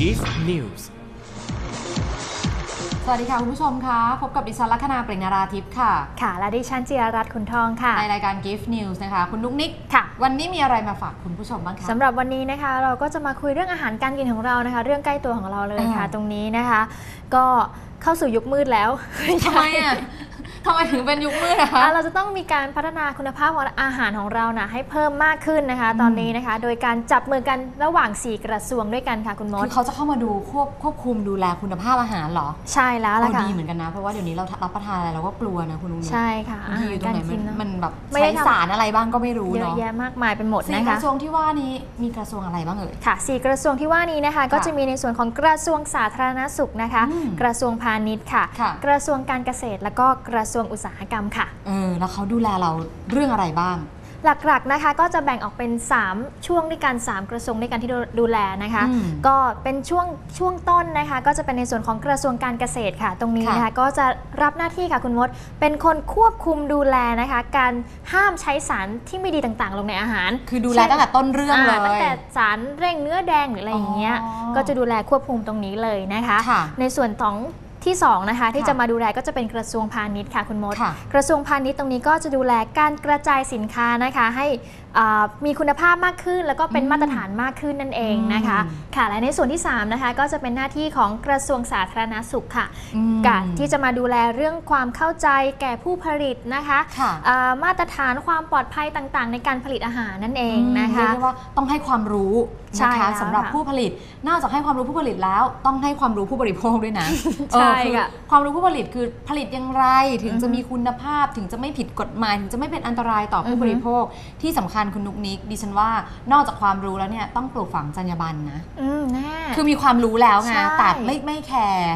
Gift News สวัสดีค่ะ คุณผู้ชมคะพบกับดิฉันลัคนาเปล่งนาราทิพย์ค่ะ ค่ะ และดิฉันจิรรัตน์ขุนทองค่ะ ในรายการ Gift News นะคะ คุณนุกนิกค่ะ วันนี้มีอะไรมาฝากคุณผู้ชมบ้างคะ สำหรับวันนี้นะคะ เราก็จะมาคุยเรื่องอาหารการกินของเรานะคะ เรื่องใกล้ตัวของเราเลยค่ะ อ่า ตรงนี้นะคะ ก็เข้าสู่ยุคมืดแล้ว ทำไมอะ ทำไมถึงเป็นยุคมืดอะคะอะเราจะต้องมีการพัฒนาคุณภาพของอาหารของเรานะให้เพิ่มมากขึ้นนะคะ ตอนนี้นะคะ โดยการจับมือกันระหว่าง 4 กระทรวงด้วยกันค่ะคุณมดคือเขาจะเข้ามาดูควบควบคุมดูแลคุณภาพอาหารเหรอ ใช่แล้วเอล่ะอค่ะดีเหมือนกันนะ เพราะว่าเดี๋ยวนี้เรารับประทานอะไรเราก็กลัวนะคุณนุกนิกใช่ค่ะบางทีอยู่ตรงไหนมันเอะมันแบบไม่ได้ใช้ทำสารอะไรบ้างก็ไม่รู้เยอะเนาะแยะมากมายเป็นหมดสี่นะกคะระทรวงที่ว่านี้มีกระทรวงอะไรบ้างเอ่ยค่ะสี่กระทรวงที่ว่านี้นะคะ ก็จะมีในส่วนของกระทรวงสาธารณสุขนะคะอืมกระทรวงพาณิชย์ค่ะค่ะ กระทรวงการเกษตรแล้วก็กระทรวงอุตสาหกรรมค่ะ เออ แล้วเขาดูแลเราเรื่องอะไรบ้าง หลักๆนะคะก็จะแบ่งออกเป็น 3 ช่วงด้วยกัน 3 กระทรวงด้วยกันที่ดูดูแลนะคะ อืมก็เป็นช่วงช่วงต้นนะคะ ก็จะเป็นในส่วนของกระทรวงการเกษตรค่ะ ตรงนี้นะคะค่ะก็จะรับหน้าที่ค่ะคุณมดเป็นคนควบคุมดูแลนะคะ การห้ามใช้สารที่ไม่ดีต่างๆ ลงในอาหาร คือดูแลตั้งแต่ต้นเรื่องเลายตั้งแต่สารเร่งเนื้อแดงหรืออะไรอย่างเงี้ย อ๋อ ก็จะดูแลควบคุมตรงนี้เลยนะคะ ค่ะ ในส่วนของ ที่สองนะคะที่ค่ะจะมาดูแลก็จะเป็นกระทรวงพาณิชย์ค่ะคุณมดค่ะกระทรวงพาณิชย์ตรงนี้ก็จะดูแลการกระจายสินค้านะคะให้อ่า มีคุณภาพมากขึ้น แล้วก็เป็นอืมมาตรฐานมากขึ้นนั่นเองนะคะอืมค่ะและในส่วนที่3นะคะก็จะเป็นหน้าที่ของกระทรวงสาธารณสุขค่ะอืมกะที่จะมาดูแลเรื่องความเข้าใจแก่ผู้ผลิตนะคะค่ะอ่ามาตรฐานความปลอดภัยต่างๆ ในการผลิตอาหารนั่นเองนะคะเรียกได้ว่าต้องให้ความรู้ใช่นะคะแล้วสำหรับค่ะผู้ผลิตนอกจากให้ความรู้ผู้ผลิตแล้วต้องให้ความรู้ผู้บริโภคด้วยนะใช่เออคือค่ะความรู้ผู้ผลิตคือผลิตอย่างไรถึงอือฮึจะมีคุณภาพถึงจะไม่ผิดกฎหมายถึงจะไม่เป็นอันตรายต่ออืผู้อฮึบริโภคที่สำคัญคุณนุกนิกดิฉันว่านอกจากความรู้แล้วเนี่ยต้องปลูกฝังจรรยาบรรณนะ อืมแน่ คือมีความรู้แล้วไงใช่ แต่ไม่ไม่แคร์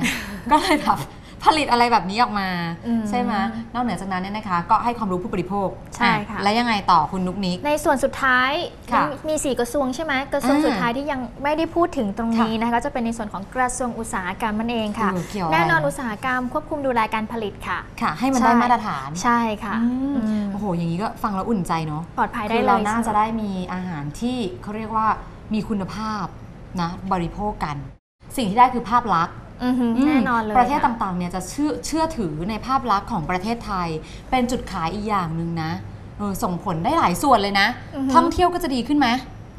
ก็เลยแบบ ผลิตอะไรแบบนี้ออกมาอืมใช่ไหมนอกเหนือจากนั้นเนี่ยนะคะ ก็ให้ความรู้ผู้บริโภคใช่อ่ค่ะแล้วยังไงต่อคุณนุกนิกในส่วนสุดท้ายค่ะมีสี่กระทรวงใช่ไหมกระทรวงอ่าสุดท้ายที่ยังไม่ได้พูดถึงตรงนี้นะคะก็จะเป็นในส่วนของกระทรวงอุตสาหกรรมนั่นเองค่ะเออเกี่ยวอะไรแน่นอนอุตสาหกรรมควบคุมดูแลการผลิตค่ะค่ะ ให้มันใช่ได้มาตรฐานใช่ค่ะอืมอืมโอ้โหอย่างนี้ก็ฟังแล้วอุ่นใจเนาะปลอดภัยได้คือเลเรายน่าจะได้มีอาหารที่เขาเรียกว่ามีคุณภาพนะบริโภคกัน สิ่งที่ได้คือภาพลักษณ์อือหืออืม แน่นอนเลยประเทศค่ต่างๆเนี่ยจะเชื่อเชื่อถือในภาพลักษณ์ของประเทศไทย เป็นจุดขายอีกอย่างหนึ่งนะเออส่งผลได้หลายส่วนเลยนะอือฮึท่องเที่ยวก็จะดีขึ้นไหม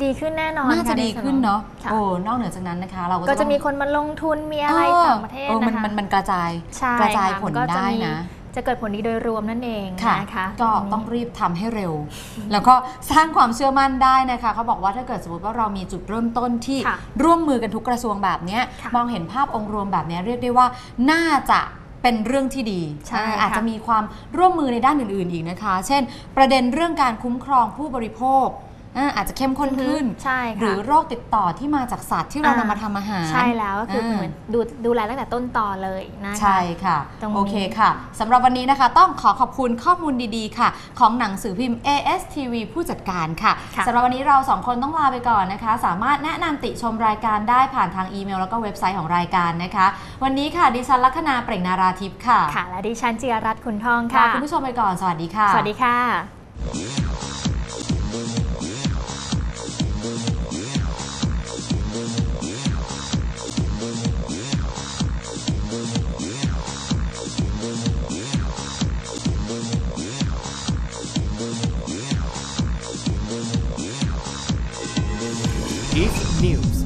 ดีขึ้นแน่นอนน่าจะค่ดีขึ้นเนาะค่ะโอ้นอกเหนือจากนั้นนะคะ เราก็ก็จะมีต้องคนมาลงทุนมีอะไรต่างประเทศออมันนะคะมันมันกระจายใช่กระจายค่ผลก็จได้มีนะ จะเกิดผลดีโดยรวมนั่นเองค่ะนะคะก็ต้องรีบทำให้เร็ว แล้วก็สร้างความเชื่อมั่นได้นะคะเขาบอกว่าถ้าเกิดสมมติว่าเรามีจุดเริ่มต้นที่ค่ะร่วมมือกันทุกกระทรวงแบบเนี้ยค่ะมองเห็นภาพองค์รวมแบบเนี้ยเรียกได้ว่าน่าจะเป็นเรื่องที่ดีใช่เออค่ะอาจจะมีความร่วมมือในด้านอื่น ๆ อีกนะคะ เช่น ประเด็นเรื่องการคุ้มครองผู้บริโภค อ่าอาจจะเข้มข้นขึ้น ใช่หค่ะรือโรคติดต่อที่มาจากสัตว์ที่เรานำอ่ามมาทำอาหาร ใช่แล้วก็คืออ่าเหมือนดูดูแลตั้งแต่ต้นต่อเลยนะคะใช่ค่ะตรงนี้โอเคค่ะสำหรับวันนี้นะคะ ต้องขอขอบคุณข้อมูลดีๆ ค่ะ ของหนังสือพิมพ์ ASTV ผู้จัดการค่ะค่ะสำหรับวันนี้เราสองคนต้องลาไปก่อนนะคะ สามารถแนะนำติชมรายการได้ผ่านทางอีเมล แล้วก็เว็บไซต์ของรายการนะคะ วันนี้ค่ะดิฉันลัคนาเปล่งนาราทิพย์ค่ะค่ะและดิฉันจิรรัตน์ขุนทองลาค่ะคุณผู้ชมไปก่อนสวัสดีค่ะ สวัสดีค่ะ Chief News.